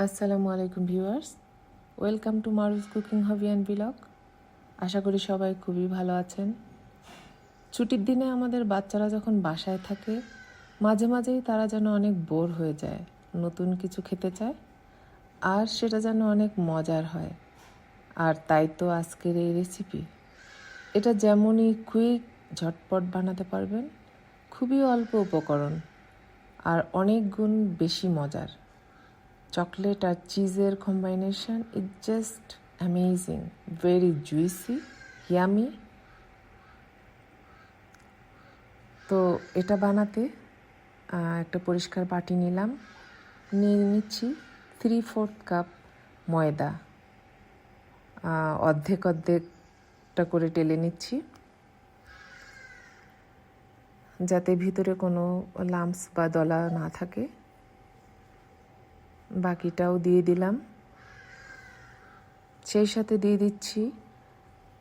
আসসালামু আলাইকুম viewers. Welcome to মারুজ কুকিং হবি অ্যান্ড ব্লগ। আশা করি সবাই খুবই ভালো আছেন। ছুটির দিনে আমাদের বাচ্চারা যখন বাসায় থাকে, মাঝে মাঝেই তারা যেন অনেক বোর হয়ে যায়, নতুন কিছু খেতে চায়, আর সেটা যেন অনেক মজার হয়। আর তাই তো আজকের এই রেসিপি এটা যেমনই কুইক ঝটপট বানাতে পারবেন, খুবই অল্প উপকরণ, আর অনেক গুণ বেশি মজার। চকলেট আর চিজের combination is just amazing very juicy yummy তো এটা বানাতে একটা পরিষ্কার বাটি নিলাম। নিয়ে নিচ্ছি থ্রি ফোর্থ কাপ ময়দা অর্ধেক অর্ধেকটা করে টেলে নিচ্ছি। যাতে ভিতরে কোনো লাম্পস বা দলা না থাকে। বাকিটাও দিয়ে দিলাম। সেই সাথে দিয়ে দিচ্ছি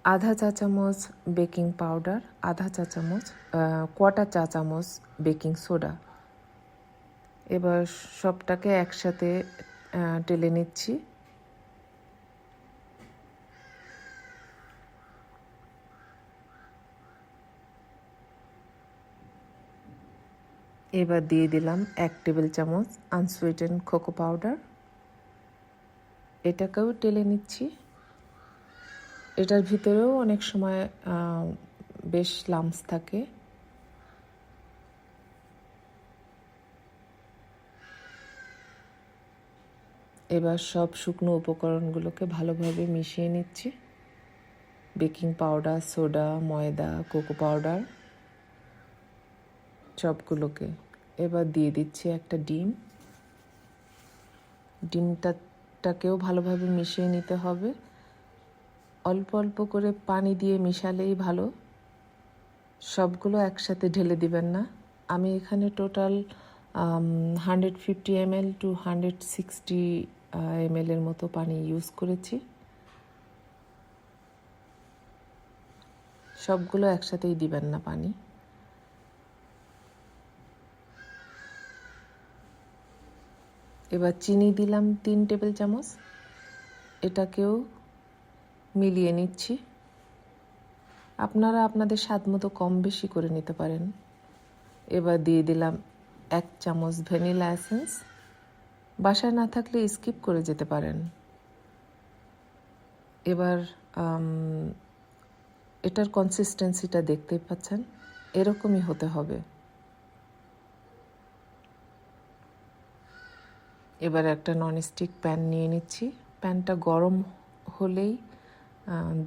আধা চা চামচ বেকিং পাউডার, আধা চা চামচ কটা চা চামচ বেকিং সোডা। এবার সবটাকে একসাথে টেলে নিচ্ছি। এবার দিয়ে দিলাম এক টেবিল চামচ আনসুইটেন কোকো পাউডার এটাকেও টেলে নিচ্ছি। এটার ভিতরেও অনেক সময় বেশ লামস থাকে। এবার সব শুকনো উপকরণগুলোকে ভালোভাবে মিশিয়ে নিচ্ছি। বেকিং পাউডার, সোডা, ময়দা কোকো পাউডার সবগুলোকে এবার দিয়ে দিচ্ছি একটা ডিম। ডিমটাটাকেও ভালোভাবে মিশিয়ে নিতে হবে। অল্প অল্প করে পানি দিয়ে মিশালেই ভালো। সবগুলো একসাথে ঢেলে দিবেন না। আমি এখানে total hundred fifty M L two hundred sixty M এর মতো পানি ইউজ করেছি। সবগুলো একসাথেই দিবেন না পানি। এবার চিনি দিলাম তিন টেবিল চামচ। এটাকেও মিলিয়ে নিচ্ছি। আপনারা আপনাদের স্বাদ মতো কম বেশি করে নিতে পারেন। এবার দিয়ে দিলাম এক চামচ ভ্যানিলা এসেন্স। বাসায় না থাকলে স্কিপ করে যেতে পারেন। এবার এটার কনসিস্টেন্সিটা দেখতেই পাচ্ছেন। এরকমই হতে হবে। এবার একটা ননস্টিক প্যান নিয়ে নিচ্ছি। প্যানটা গরম হলেই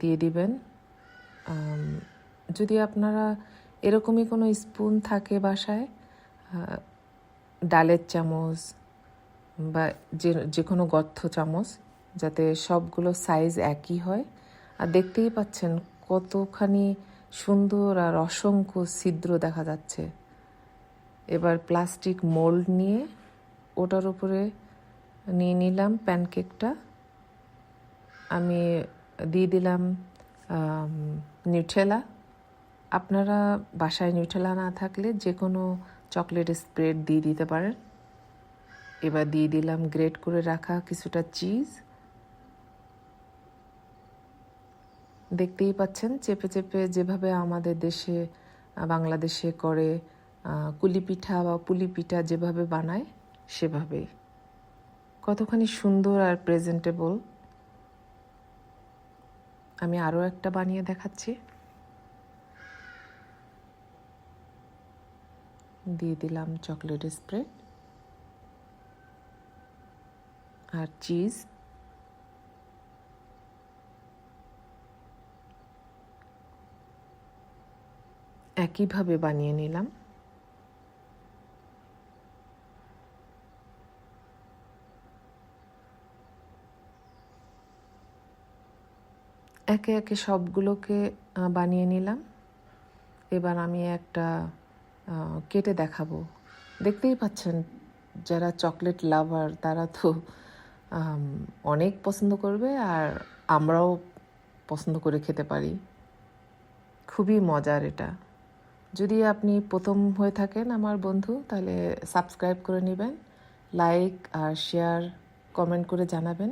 দিয়ে দিবেন। যদি আপনারা এরকমই কোনো স্পুন থাকে বাসায় ডালের চামচ বা যে যে কোনো গর্থ চামচ, যাতে সবগুলো সাইজ একই হয়। আর দেখতেই পাচ্ছেন কতখানি সুন্দর আর অসংখ্য ছিদ্র দেখা যাচ্ছে। এবার প্লাস্টিক মোল্ড নিয়ে ওটার উপরে নিয়ে নিলাম প্যানকেকটা। আমি দিয়ে দিলাম নিউট্রেলা আপনারা বাসায় নিউট্রেলা না থাকলে যে কোনো চকলেট স্প্রেড দিয়ে দিতে পারেন। এবার দিয়ে দিলাম গ্রেট করে রাখা কিছুটা চিজ দেখতেই পাচ্ছেন, চেপে চেপে যেভাবে আমাদের দেশে, বাংলাদেশে করে কুলি পিঠা বা পুলি পিঠা যেভাবে বানায়, সেভাবেই। কতখানি সুন্দর আর প্রেজেন্টেবল আমি আরও একটা বানিয়ে দেখাচ্ছি। দিয়ে দিলাম চকলেট স্প্রেড আর চিজ একইভাবে বানিয়ে নিলাম। একে একে সবগুলোকে বানিয়ে নিলাম। এবার আমি একটা কেটে দেখাবো। দেখতেই পাচ্ছেন, যারা চকলেট লাভার, তারা তো অনেক পছন্দ করবে আর আমরাও পছন্দ করে খেতে পারি। খুবই মজার এটা। যদি আপনি প্রথম হয়ে থাকেন আমার বন্ধু, তাহলে সাবস্ক্রাইব করে নেবেন, লাইক আর শেয়ার কমেন্ট করে জানাবেন।